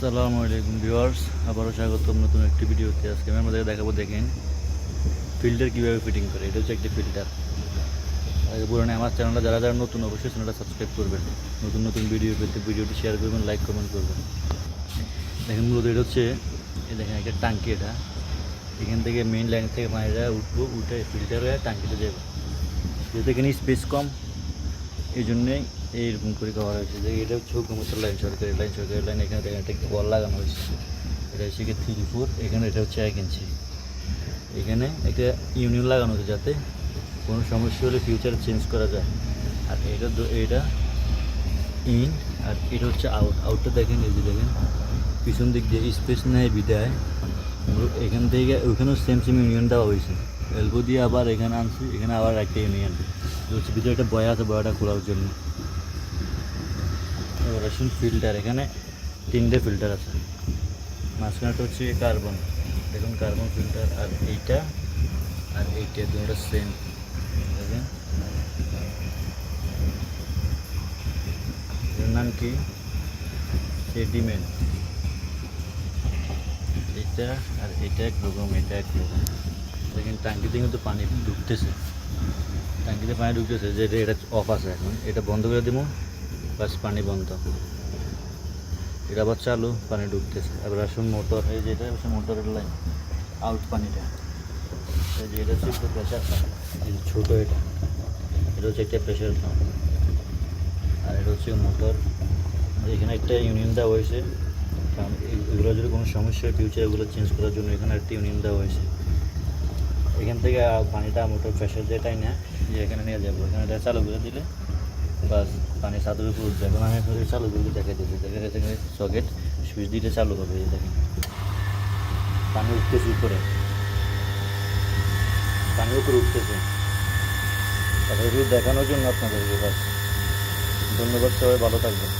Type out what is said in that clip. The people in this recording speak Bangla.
আসসালামু আলাইকুম ভিউয়ার্স, আবারও স্বাগতম নতুন একটি ভিডিওতে। আজকে আমি আমাদের দেখাবো, দেখেন ফিল্টার কীভাবে ফিটিং করে। এটা হচ্ছে একটি ফিল্টার। আগে পুরানো আমার চ্যানেলটা, যারা যারা নতুন, অবশ্যই চ্যানেলটা সাবস্ক্রাইব করবেন। নতুন নতুন ভিডিও পেতে ভিডিওটি শেয়ার করবেন, লাইক, কমেন্ট করবেন। দেখেন, মূলত এটা হচ্ছে দেখেন, একটা ট্যাঙ্কি এটা। এখান থেকে মেইন লাইন থেকে পানিটা উঠবো, উঠে ফিল্টার হয়ে টাঙ্কিতে যাবে। যেহেতু এখানে স্পেস কম। এই জন্যেই এইরকম করে করা হয়েছে যে এটা হচ্ছে হুকুমতের লাইন সরকারি লাইন সরকারি লাইন, এখানে একটা ওয়াল লাগানো হয়েছে। এটা হচ্ছে কি থ্রি ফোর এখানে এটা হচ্ছে এক ইঞ্চি এখানে একটা ইউনিয়ন লাগানো হয়েছে যাতে কোনো সমস্যা হলে ফিউচার চেঞ্জ করা যায়। আর এটা এটা ইন আর এটা হচ্ছে আউট আউটটা দেখেন, এই যে দেখেন, পিছন দিক দিয়ে স্পেস নেয় বিদায়। এখান থেকে ওখানেও সেম সেম ইউনিয়ন দেওয়া হয়েছে। এলবো দিয়ে আবার এখানে আনছি, এখানে আবার একটা ইউনিয়ন ভিতরে একটা বয়া আছে, বয়াটা খোলার জন্য। আসুন ফিল্টার এখানে তিনটে ফিল্টার আছে। মাঝখানেটা হচ্ছে কার্বন দেখুন কার্বন ফিল্টার আর এইটা আর এইটা দুটো সেম দেখেন। নাম কি? সেডিমেন্ট এটা আর এটা একরকম এটা একরকম দেখেন টাঙ্কিতে কিন্তু পানি ঢুকতেছে। ট্যাঙ্কিতে পানি ঢুকতেছে, যে এটা- অফ আছে এখন। এটা বন্ধ করে দেবো বাস পানি বন্ধ। এটা আবার চালু, পানি ঢুকতেছে। এবার আসুন মোটর, এই যে এটা হচ্ছে মোটরের লাইন আউট পানিটা। এই যে এটা হচ্ছে প্রেশার যে ছোটো এটা। এটা হচ্ছে একটা প্রেশার পাম্প আর এটা হচ্ছে মোটর। এখানে একটা ইউনিয়ন দেওয়া হয়েছে। কারণ এগুলো যদি কোনো সমস্যা ফিউচার এগুলো চেঞ্জ করার জন্য এখানে একটা ইউনিয়ন দেওয়া হয়েছে। এখান থেকে পানিটা মোটর প্রেশার যেটাই না যে এখানে নিয়ে যাব। এখানে এটা চালু করে দিলে বাস পানি সাদের উপর উঠবে। এখন আমি ধরে চালু করে দেখা দিচ্ছি। দেখা গেছে সকেট সুইচ দিতে চালু হবে দেখেন। পানি উঠতেছে উপরে। পানি উপরে উঠতেছে। তারপরে দেখানোর জন্য আপনাদেরকে বাস। ধন্যবাদ সবাই, ভালো থাকবেন।